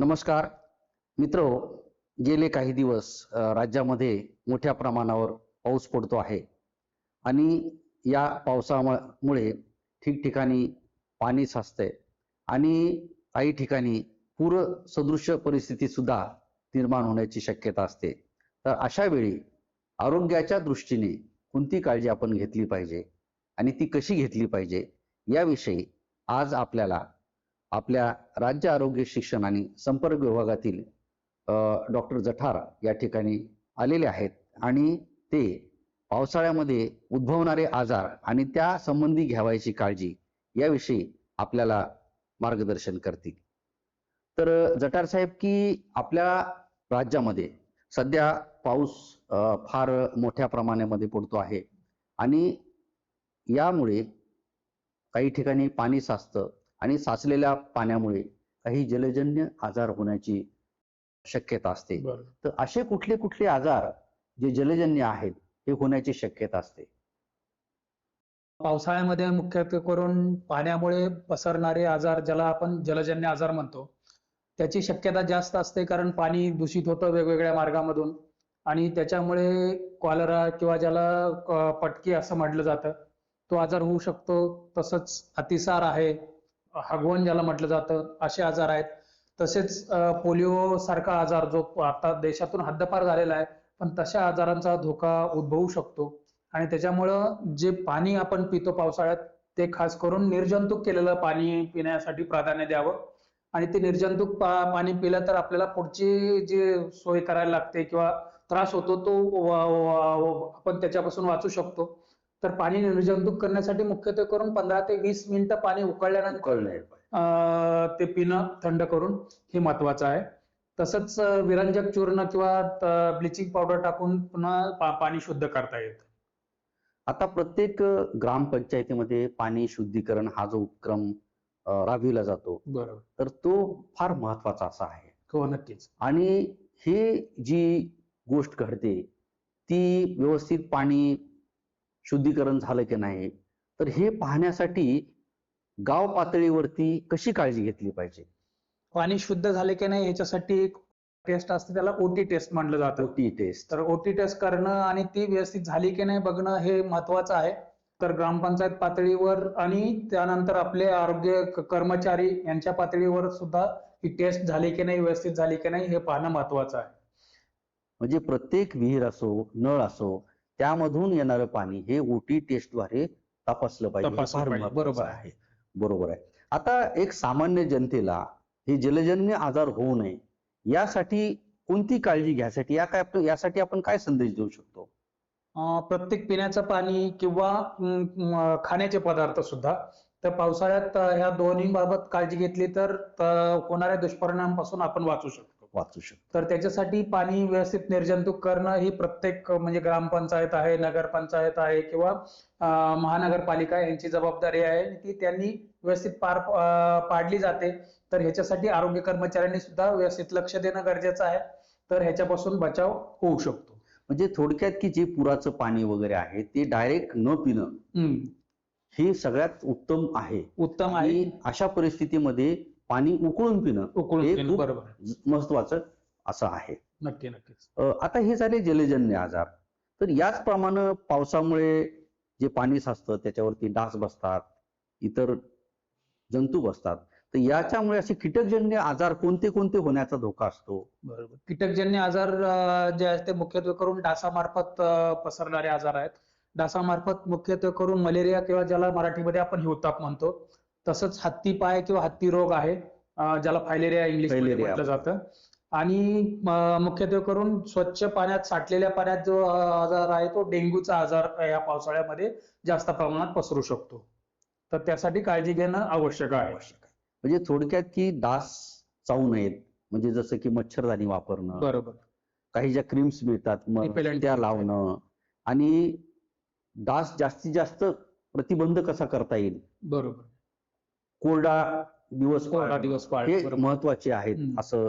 नमस्कार. मित्र गेले काही दिवस राज्यामध्ये मोठ्या प्रमाणावर पाऊस पडतो आहे. आणि या पावसामुळे ठिकठिकाणी पाणी साचतंय. आणि काही ठिकाणी पूर सदृश्य परिस्थिती सुद्धा निर्माण होण्याची शक्यता असते. तर अशा वेळी आरोग्याच्या दृष्टीने कोणती काळजी आपण घेतली पाहिजे? आणि ती कशी घेतली पाहिजे? याविषयी आज आपल्याला आपल्या राज्य आरोग्य शिक्षण आणि संपर्क विभागातील डॉक्टर जठार या ठिकाणी आलेले आहेत. आणि ते पावसाळ्यामध्ये उद्भवणारे आजार आणि त्या संबंधी घ्यावायची काळजी याविषयी आपल्याला मार्गदर्शन करतील. तर जटार जठार साहेब की आपल्या राज्यामध्ये सध्या पाऊस फार मोठ्या प्रमाणामध्ये पडतो आहे. आणि यामुळे काही ठिकाणी पाणी साचतं आणि साचलेल्या पाण्यामुळे काही जलजन्य आजार होण्याची शक्यता असते. तर असे कुठले कुठले आजार जे जलजन्य आहेत हे होण्याची शक्यता असते? पावसाळ्यामध्ये मुख्यत्वे करून पाण्यामुळे पसरणारे आजार ज्याला आपण जलजन्य आजार म्हणतो त्याची शक्यता जास्त असते कारण पाणी दूषित होतं वेगवेगळ्या मार्गामधून. आणि त्याच्यामुळे कॉलरा किंवा ज्याला पटकी असं म्हटलं जातं तो आजार होऊ शकतो. तसंच अतिसार आहे. हगवण ज्याला म्हटलं जातं असे आजार आहेत. तसेच पोलिओ सारखा आजार जो आता देशातून हद्दपार झालेला आहे पण तशा आजारांचा धोका उद्भवू शकतो. आणि त्याच्यामुळं जे पाणी आपण पितो पावसाळ्यात ते खास करून निर्जंतुक केलेलं पाणी पिण्यासाठी प्राधान्य द्यावं. आणि ते निर्जंतुक पा- पाणी पिलं तर आपल्याला पुढची जी सोय करायला लागते किंवा त्रास होतो तो आपण त्याच्यापासून वाचू शकतो. तर पाणी निर्जंतुक करण्यासाठी मुख्यत्वे करून पंधरा ते वीस मिनिटं पाणी उकळल्यानंतर ते पिणं थंड करून हे महत्वाचं आहे. तसंच विरंजक चूर्ण किंवा ब्लिचिंग पावडर टाकून पुन्हा पाणी शुद्ध करता येतं. आता प्रत्येक ग्रामपंचायतीमध्ये पाणी शुद्धीकरण हा जो उपक्रम राबविला जातो बरोबर. तर तो फार महत्त्वाचा असा आहे. हो नक्कीच. आणि हे जी गोष्ट घडते ती व्यवस्थित पाणी शुद्धीकरण झालं की नाही? तर हे पाहण्यासाठी गाव पातळीवरती कशी काळजी घेतली पाहिजे? पाणी शुद्ध झाले की नाही ह्याच्यासाठी एक टेस्ट असते त्याला ओटी टेस्ट म्हटलं जातं. टी टेस्ट तर ओटी टेस्ट करणं आणि ती व्यवस्थित झाली की नाही बघणं हे महत्वाचं आहे. तर ग्रामपंचायत पातळीवर आणि त्यानंतर आपले आरोग्य कर्मचारी यांच्या पातळीवर सुद्धा ही टेस्ट झाली की नाही व्यवस्थित झाली की नाही हे पाहणं महत्वाचं आहे. म्हणजे प्रत्येक विहीर असो नळ असो त्यामधून येणारं पाणी हे ओटी टेस्टद्वारे तपासलं पाहिजे. बरोबर आहे. बरोबर आहे. आता एक सामान्य जनतेला हे जलजन्य आजार होऊ नये यासाठी कोणती काळजी घ्यायसाठी या काय यासाठी आपण काय संदेश देऊ शकतो? प्रत्येक पिण्याचं पाणी किंवा खाण्याचे पदार्थ सुद्धा. तर पावसाळ्यात ह्या दोन्ही बाबत काळजी घेतली तर होणाऱ्या दुष्परिणामापासून आपण वाचू शकतो. वाचू शकतो. तर त्याच्यासाठी पाणी व्यवस्थित निर्जंतुक करणं ही प्रत्येक म्हणजे ग्रामपंचायत आहे नगरपंचायत आहे किंवा महानगरपालिका यांची जबाबदारी आहे ती त्यांनी व्यवस्थित पार पाडली जाते. तर ह्याच्यासाठी आरोग्य कर्मचाऱ्यांनी सुद्धा व्यवस्थित लक्ष देणं गरजेचं आहे. तर ह्याच्यापासून बचाव होऊ शकतो. म्हणजे थोडक्यात की जे पुराचं पाणी वगैरे आहे ते डायरेक्ट न पिणं हे सगळ्यात उत्तम आहे. उत्तम आहे. अशा परिस्थितीमध्ये पाणी उकळून पिणं उकळून बरोबर. महत्वाचं असं आहे. नक्की आता हे झाले जलजन्य आजार. तर याचप्रमाणे पावसामुळे जे पाणी साचतं त्याच्यावरती डास बसतात इतर जंतू बसतात. तर याच्यामुळे असे कीटकजन्य आजार कोणते कोणते होण्याचा धोका असतो? बरोबर. कीटकजन्य आजार जे आहेत ते मुख्यत्वे करून डासामार्फत पसरणारे आजार आहेत. डासामार्फत मुख्यत्वे करून मलेरिया किंवा ज्याला मराठीमध्ये आपण हिवताप म्हणतो तसंच हत्ती पाय किंवा हत्ती रोग आहे ज्याला फायलेरिया इंग्लिश. म्हटलं जातं. आणि मुख्यत्वे करून स्वच्छ पाण्यात साठलेल्या पाण्यात जो आजार आहे तो डेंग्यूचा आजार या पावसाळ्यामध्ये जास्त प्रमाणात पसरू शकतो. तर त्यासाठी काळजी घेणं आवश्यक आहे. म्हणजे थोडक्यात की डास चावू नयेत. म्हणजे जसं की मच्छरदाणी वापरणं. बरोबर. काही ज्या क्रीम्स मिळतात मग. त्या लावणं. आणि डास जास्तीत जास्त प्रतिबंध कसा करता येईल? बरोबर. कोरडा दिवस कोरडा. दिवस पाळ हे. महत्त्वाचे आहेत. असं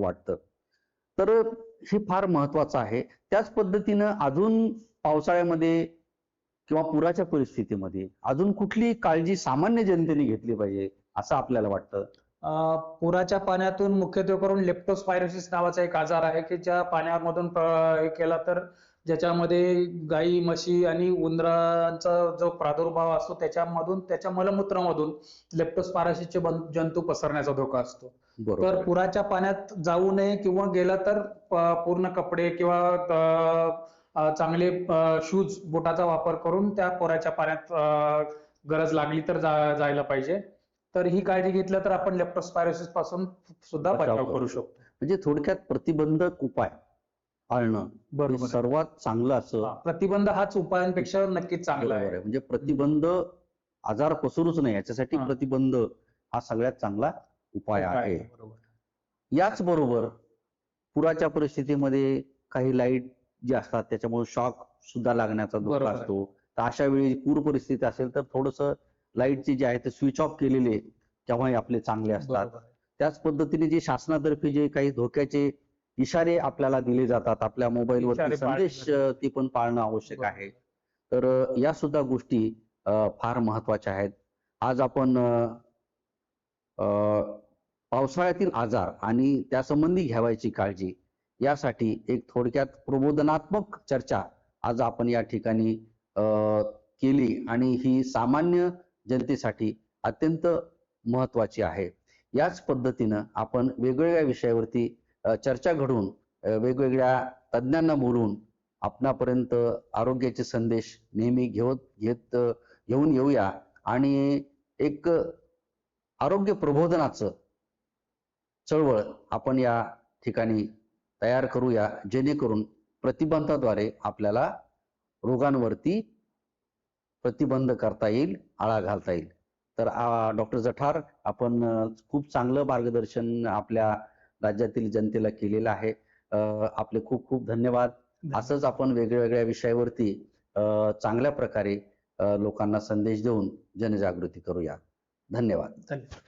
वाटतं तर हे फार महत्वाचं आहे त्याच पद्धतीनं अजून पावसाळ्यामध्ये किंवा पुराच्या परिस्थितीमध्ये अजून कुठली काळजी सामान्य जनतेने घेतली पाहिजे असं आपल्याला वाटतं अं, पुराच्या पाण्यातून मुख्यत्वे करून लेप्टोस्पायरोसिस नावाचा एक आजार आहे की ज्या पाण्यामधून हे केला तर ज्याच्यामध्ये गाई म्हशी आणि उंदरांचा जो प्रादुर्भाव असतो त्याच्यामधून त्याच्या मलमूत्रामधून लेप्टोस्पायरोसिसचे बन- जंतू पसरण्याचा धोका असतो. तर पुराच्या पाण्यात जाऊ नये किंवा गेला तर पूर्ण कपडे किंवा चांगले शूज बोटाचा वापर करून त्या पुराच्या पाण्यात गरज लागली तर जायला पाहिजे. तर ही काळजी घेतलं तर आपण लेप्टोस्पायरोसिसपासून सुद्धा बचाव करू शकतो. म्हणजे थोडक्यात प्रतिबंधक उपाय. पाळणं हे बरोबर आहे. सर्वात चांगलं असं हा, प्रतिबंध हाच उपायांपेक्षा नक्कीच चांगला बरोबर आहे आहे म्हणजे प्रतिबंध आजार पसरूच नये याच्यासाठी हा. प्रतिबंध हा सगळ्यात चांगला उपाय आहे बरोबर याच बरोबर पुराच्या परिस्थितीमध्ये काही लाइट जे असतात त्याच्यामुळे शॉक सुद्धा लागण्याचा धोका बरोबर. असतो तर अशा वेळी पूर परिस्थिती असेल तर थोडस लाईटचे जे आहे ते स्विच ऑफ केलेले केव्हाही आपले चांगले असतात बरोबर. त्याच पद्धतीने जे शासनातर्फे जे काही धोक्याचे इशारे आपल्याला दिले जातात आपल्या मोबाईलवरती संदेश ते पण पाळणं आवश्यक. आहे. तर या सुद्धा गोष्टी फार महत्त्वाच्या आहेत. आज आपण पावसाळ्यातील आजार आणि त्यासंबंधी घ्यावायची काळजी यासाठी एक थोडक्यात प्रबोधनात्मक चर्चा आज आपण या ठिकाणी अ, केली आणि ही सामान्य जनतेसाठी अत्यंत महत्वाची आहे. याच पद्धतीनं आपण वेगवेगळ्या विषयावरती चर्चा घडून वेगवेगळ्या तज्ज्ञांना बोलून आपणापर्यंत आरोग्याचे संदेश नेहमी घेऊन घेत घेऊन येऊया. आणि एक आरोग्य प्रबोधनाचं चळवळ आपण या ठिकाणी तयार करूया जेणेकरून प्रतिबंधाद्वारे आपल्याला रोगांवरती प्रतिबंध करता येईल आळा घालता येईल. तर डॉक्टर जठार आपण खूप चांगलं मार्गदर्शन आपल्या राज्यातील जनतेला केलेलं आहे. अ, आपले खूप खूप धन्यवाद. असंच आपण वेगवेगळ्या विषयावरती अ, चांगल्या प्रकारे लोकांना संदेश देऊन जनजागृती करूया. धन्यवाद. धन्यवाद.